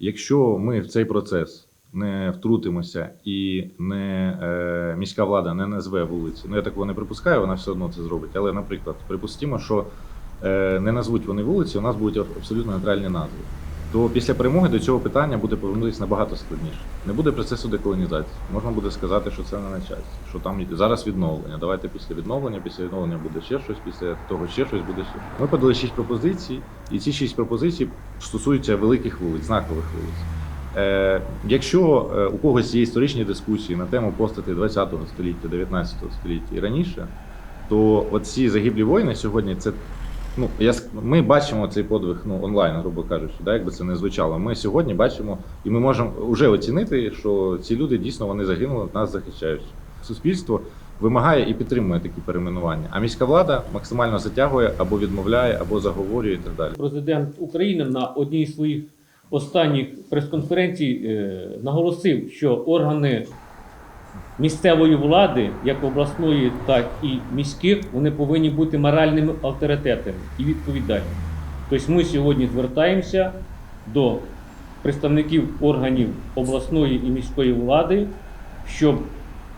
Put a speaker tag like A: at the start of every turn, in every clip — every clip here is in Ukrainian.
A: Якщо ми в цей процес не втрутимося і не е, міська влада не назве вулиці, ну я такого не припускаю, вона все одно це зробить. Але, наприклад, припустимо, що е, не назвуть вони вулиці, у нас будуть абсолютно нейтральні назви. То після перемоги до цього питання буде повернутися набагато складніше. Не буде процесу деколонізації. Можна буде сказати, що це не на часі, що там зараз відновлення. Давайте після відновлення, після відновлення буде ще щось, після того ще щось буде ще. Ми подали шість пропозицій, і ці шість пропозицій стосуються великих вулиць, знакових вулиць. Е, якщо е, у когось є історичні дискусії на тему постатей 20 століття, 19 століття і раніше, то оці загиблі воїни сьогодні це. Ну, я, ми бачимо цей подвиг ну, онлайн, грубо кажучи, да, якби це не звучало. Ми сьогодні бачимо, і ми можемо вже оцінити, що ці люди дійсно вони загинули, нас захищають. Суспільство вимагає і підтримує такі перейменування. А міська влада максимально затягує або відмовляє, або заговорює і так далі.
B: Президент України на одній з своїх останніх прес-конференцій е, наголосив, що органи місцевої влади, як обласної, так і міських, вони повинні бути моральними авторитетами і відповідальними. Тобто ми сьогодні звертаємося до представників органів обласної і міської влади, щоб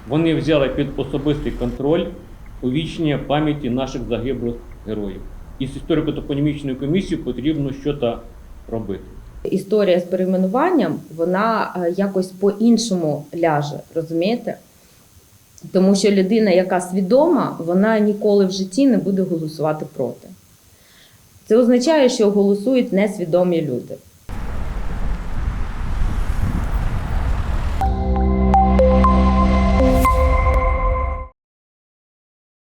B: вони взяли під особистий контроль увічнення пам'яті наших загиблих героїв. І з історико-топонімічною комісією потрібно щось робити.
C: Історія з перейменуванням, вона е, якось по-іншому ляже, розумієте? Тому що людина, яка свідома, вона ніколи в житті не буде голосувати проти. Це означає, що голосують несвідомі люди.